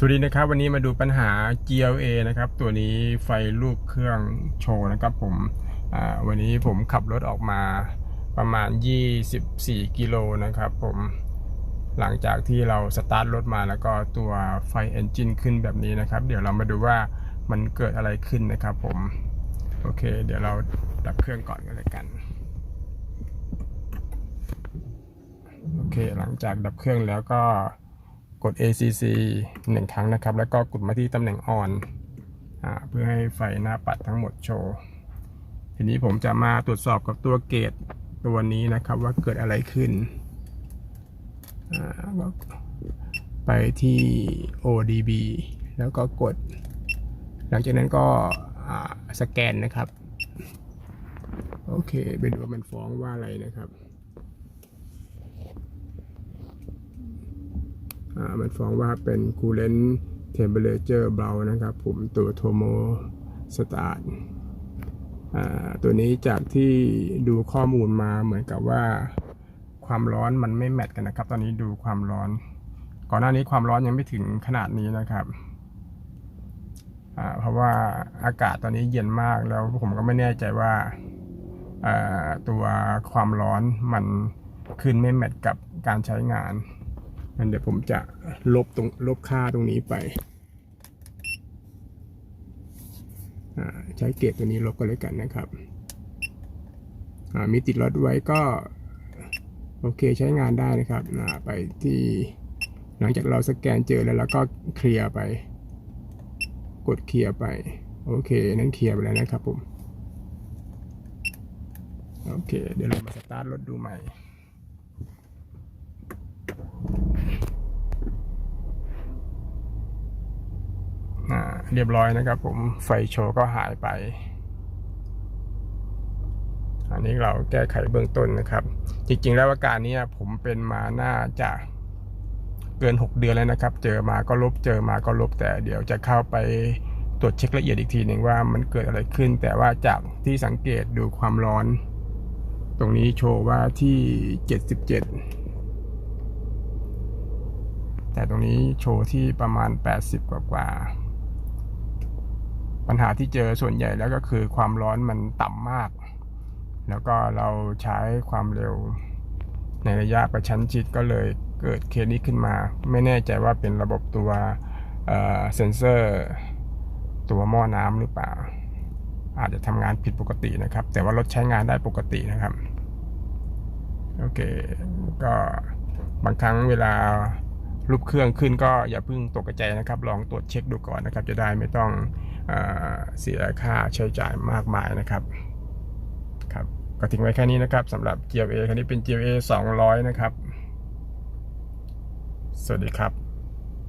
สวัสดีนะครับ วันนี้มาดูปัญหา GLA นะครับ ตัวนี้ไฟลูกเครื่องโชว์นะครับผมวันนี้ผมขับรถออกมาประมาณ 24 กิโลนะครับผมหลังจากที่เราสตาร์ทรถมาแล้วก็ตัวไฟเอนจินขึ้นแบบนี้นะครับ เดี๋ยวเรามาดูว่ามันเกิดอะไรขึ้นนะครับผมโอเค เดี๋ยวเราดับเครื่องก่อนกันเลยกันโอเค หลังจากดับเครื่องแล้วก็ กด ACC หนึ่งครั้งนะครับ แล้วก็กดมาที่ตำแหน่ง on อ่าเพื่อให้ไฟหน้าปัดทั้งหมดโชว์ ทีนี้ผมจะมาตรวจสอบกับตัวเกตตัวนี้นะครับว่าเกิดอะไรขึ้น ไปที่ ODB แล้วก็กด หลังจากนั้นก็สแกนนะครับ โอเคไปดูมันฟ้องว่าอะไรนะครับ อ่า มันฟ้องว่าเป็น coolant temperature เบานะครับผมตัวโทโมสตาร์ตัวนี้จากที่ดูข้อมูลมาเหมือนกับว่าความร้อนมันไม่แมทกันนะครับ ตอนนี้ดูความร้อน ก่อนหน้านี้ความร้อนยังไม่ถึงขนาดนี้นะครับเพราะว่าอากาศตอนนี้เย็นมากแล้วผมก็ไม่แน่ใจว่าตัวความร้อนมันขึ้นไม่แมทกับการใช้งาน งั้นเดี๋ยวผมจะลบตรงลบค่าตรงนี้ไปอ่าใช้เกรดตัวนี้ลบก็เลยกันนะครับอ่ามีติดรถไว้ก็โอเคใช้งานได้นะครับอ่าไปที่หลังจากเราสแกนเจอแล้วเราก็เคลียร์ไป กดเคลียร์ไป โอเค นั่นเคลียร์ไปแล้วนะครับผม โอเค เดี๋ยวเรามาสตาร์ทรถดูใหม่ เรียบร้อยนะครับผมไฟโชว์ก็หายไป อันนี้เราแก้ไขเบื้องต้นนะครับ จริงๆ แล้วอาการนี้ผมเป็นมาน่าจะเกิน 6 เดือนแล้วนะครับ เจอมาก็ลบเจอมาก็ลบแต่เดี๋ยวจะเข้าไปตรวจเช็คละเอียดอีกทีหนึ่งว่ามันเกิดอะไรขึ้น แต่ว่าจากที่สังเกตดูความร้อน ตรงนี้โชว์ว่าที่ 77 แต่ตรงนี้โชว์ที่ประมาณ 80 กว่ากว่า ปัญหาที่เจอส่วนใหญ่แล้วก็คือความร้อนมันต่ำมาก แล้วก็เราใช้ความเร็วในระยะประชันชิดก็เลยเกิดเคสนี้ขึ้นมา ไม่แน่ใจว่าเป็นระบบตัวเซนเซอร์ตัวหม้อน้ำหรือเปล่า อาจจะทำงานผิดปกตินะครับ แต่ว่ารถใช้งานได้ปกตินะครับ โอเค ก็บางครั้งเวลารูปเครื่องขึ้นก็อย่าเพิ่งตกใจนะครับ ลองตรวจเช็คดูก่อนนะครับ จะได้ไม่ต้อง เสียค่าใช้จ่ายมากมายนะครับครับก็ทิ้งไว้แค่นี้นะครับสำหรับ GLA คันนี้เป็น GLA 200 นะครับ สวัสดีครับ